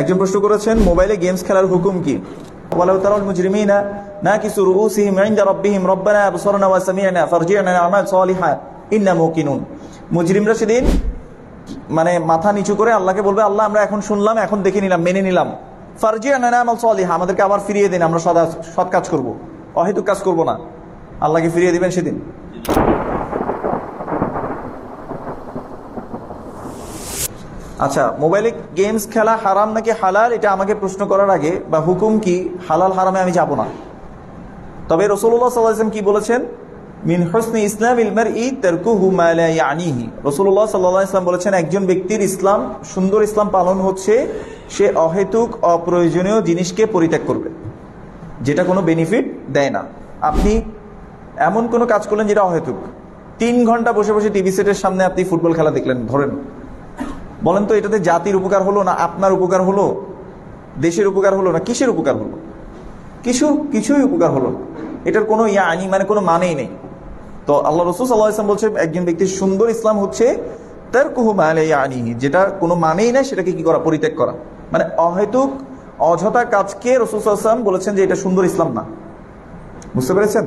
একজন প্রশ্ন করেছেন মোবাইলে গেমস খেলার হুকুম কি ولو ترى المجرمين ناكسوا رؤوسهم عند ربهم ربنا أبصرنا وسمعنا فارجعنا نعمل صالحا إنا موقنون মুজরিমরা সেদিন মানে মাথা নিচু করে আল্লাহকে বলবে আল্লাহ আমরা এখন শুনলাম এখন দেখে নিলাম মেনে নিলাম ফারজিয়ানা নামাল সলিহা আমাদেরকে আবার ফিরিয়ে দিন আমরা সদা সৎ কাজ করব অহেতুক কাজ করব না আল্লাহকে ফিরিয়ে দিবেন সেদিন আচ্ছা মোবাইলে গেমস খেলা হারাম নাকি হালাল? এটা আমাকে প্রশ্ন করার আগে, বা হুকুম কি, হালাল হারামে আমি যাব না। তবে রসুল্লাহ সাল্লাম কি বলেছেন? মিন হোসনি ইসলাম ইলমার ই তেরকুহু মালাইয়ানিহি রসুল্লাহ সাল্লাহ ইসলাম বলেছেন, একজন ব্যক্তির ইসলাম, সুন্দর ইসলাম পালন হচ্ছে, সে অহেতুক, অপ্রয়োজনীয় জিনিসকে পরিত্যাগ করবে। যেটা কোনো বেনিফিট দেয় না। আপনি এমন কোনো কাজ করলেন যেটা অহেতুক। তিন ঘণ্টা বসে বসে টিভি সেটের সামনে আপনি ফুটবল খেলা দেখলেন, ধরেন। বলেন তো এটাতে জাতির উপকার হলো না আপনার উপকার হলো? দেশের উপকার হলো না কিসের উপকার হলো? কিছু কিছুই উপকার হলো না। এটার কোনো ইয়া আনি মানে কোনো মানেই নেই। তো আল্লাহ রসুল সাল্লাহ ইসলাম বলছে একজন ব্যক্তির সুন্দর ইসলাম হচ্ছে তার কুহু মানে আনি যেটা কোনো মানেই নাই সেটাকে কি করা? পরিত্যাগ করা। মানে অহেতুক অযথা কাজকে রসুল সাল্লাম বলেছেন যে এটা সুন্দর ইসলাম না। বুঝতে পেরেছেন?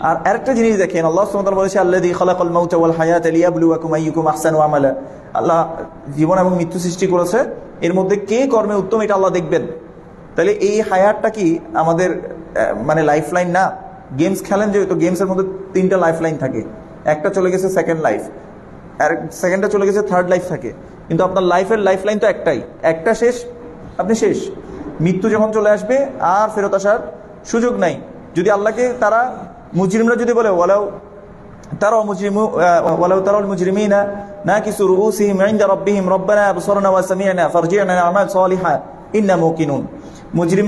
আর আরেকটা জিনিস দেখেন আল্লাহ বলেছে আল্লাযী খালাকাল মাউতা ওয়াল হায়াতা লিয়াবলুয়াকুম আইয়ুকুম আহসানু আমালা। আল্লাহ জীবন এবং মৃত্যু সৃষ্টি করেছে, এর মধ্যে কে কর্মে উত্তম এটা আল্লাহ দেখবেন। তাহলে এই হায়াতটা কি আমাদের মানে লাইফ লাইন না? গেমস খেলেন যেহেতু গেমসের মধ্যে তিনটা লাইফ লাইন থাকে। একটা চলে গেছে সেকেন্ড লাইফ আর সেকেন্ডটা চলে গেছে থার্ড লাইফ থাকে। কিন্তু আপনার লাইফের লাইফ লাইন তো একটাই। একটা শেষ, আপনি শেষ। মৃত্যু যখন চলে আসবে, আর ফেরত আসার সুযোগ নাই। যদি আল্লাহকে তারা মুজরিমরা যদি বলে, ওয়ালাউ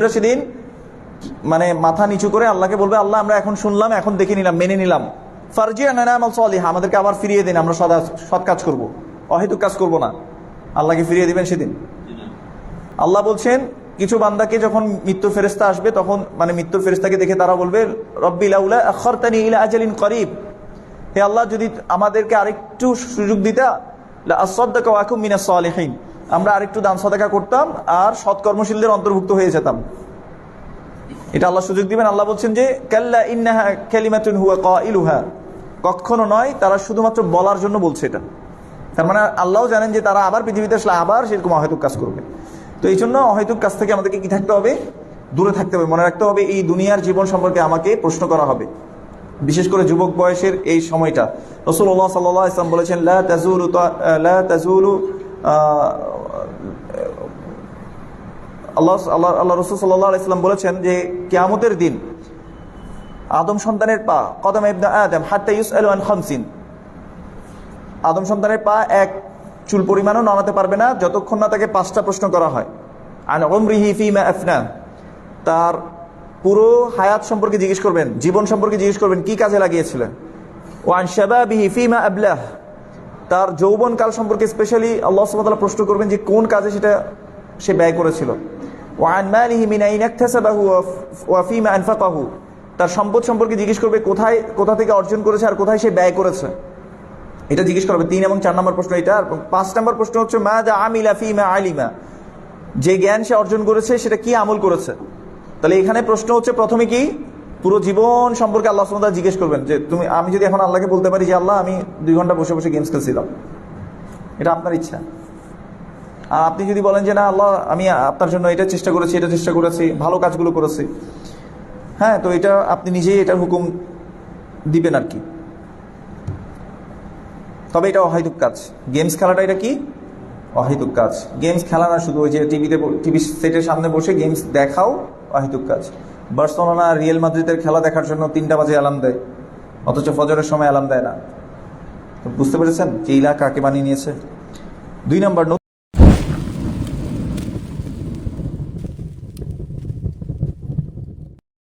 সেদিন মানে মাথা নিচু করে আল্লাহকে বলবে, আল্লাহ, আমরা এখন শুনলাম, এখন দেখে নিলাম, মেনে নিলাম। আমাদেরকে আবার ফিরিয়ে দিন, আমরা সদা সৎ কাজ করব। অহেতুক কাজ করব না। আল্লাহকে ফিরিয়ে দিবেন সেদিন। আল্লাহ বলছেন, কিছু বান্দাকে যখন মৃত্যু ফেরেস্তা আসবে, তখন মানে মৃত্যু ফেরেস্তাকে দেখে তারা বলবে, রব্বি লাউলা আখরতানি ইলা আজালিন করিব। হে আল্লাহ, যদি আমাদেরকে আরেকটু সুযোগ দিতা আসদ্দাকা ওয়াকুম মিনাস সালিহিন। আমরা আরেকটু দান সদাকা করতাম আর সৎকর্মশীলদের অন্তর্ভুক্ত হয়ে যেতাম। এটা আল্লাহ সুযোগ দিবেন। আল্লাহ বলছেন যে, কাল্লা ইন্নাহা কালিমাতুন হুয়া কাইলুহা। কখনো নয়, তারা শুধুমাত্র বলার জন্য বলছে এটা। তার মানে আল্লাহও জানেন যে তারা আবার পৃথিবীতে আসলে আবার সেরকম অহেতুক কাজ করবে। তো এই জন্য অহেতুক কাজ থেকে আমাদেরকে কি থাকতে হবে? দূরে থাকতে হবে। মনে রাখতে হবে, এই দুনিয়ার জীবন সম্পর্কে আমাকে প্রশ্ন করা হবে। বিশেষ করে যুবক বয়সের এই সময়টা। রসুল্লাহ সাল্লাহ ইসলাম বলেছেন আল্লাহ আল্লাহ রসুল সাল্লাহ ইসলাম বলেছেন যে, কেয়ামতের দিন আদম সন্তানের পা আদম সন্তানের পা এক চুল পরিমাণও পারবে না, যতক্ষণ না তাকে পাঁচটা প্রশ্ন করা হয়। তার পুরো হায়াত সম্পর্কে জিজ্ঞেস করবেন, জীবন সম্পর্কে জিজ্ঞেস করবেন, কি কাজে লাগিয়েছিলেন ওয়ান শাবাবিহি ফিমা আবলাহ। তার যৌবন কাল সম্পর্কে স্পেশালি আল্লাহ সুবহানাহু প্রশ্ন করবেন যে কোন কাজে সেটা সে ব্যয় করেছিল। ওয়ান ওয়া তার সম্পদ সম্পর্কে জিজ্ঞেস করবে কোথায়, কোথা থেকে অর্জন করেছে আর কোথায় সে ব্যয় করেছে। এটা জিজ্ঞেস করবে তিন এবং চার নম্বর প্রশ্ন এটা। পাঁচ নম্বর প্রশ্ন হচ্ছে মা যে জ্ঞান সে অর্জন করেছে, সেটা কি আমল করেছে? তাহলে এখানে প্রশ্ন হচ্ছে প্রথমে কি? পুরো জীবন সম্পর্কে আল্লাহ সুমদা জিজ্ঞেস করবেন যে তুমি, আমি যদি এখন আল্লাহকে বলতে পারি যে আল্লাহ, আমি দুই ঘণ্টা বসে বসে গেমস খেলছিলাম। এটা আপনার ইচ্ছা। আর আপনি যদি বলেন যে না, আল্লাহ, আমি আপনার জন্য এটা চেষ্টা করেছি, এটা চেষ্টা করেছি, ভালো কাজগুলো করেছি। হ্যাঁ তো এটা আপনি নিজেই এটার হুকুম দিবেন আর কি। তবে এটা অহেতুক কাজ। গেমস খেলাটা এটা কি? অহেতুক কাজ। গেমস খেলা না, শুধু ওই যে টিভিতে টিভি সেটের সামনে বসে গেমস দেখাও অহেতুক কাজ। বার্সেলোনা রিয়েল মাদ্রিদের খেলা দেখার জন্য তিনটা বাজে অ্যালার্ম দেয়। অথচ ফজরের সময় অ্যালার্ম দেয় না। বুঝতে পেরেছেন যে ইলা কাকে বানিয়ে নিয়েছে? দুই নম্বর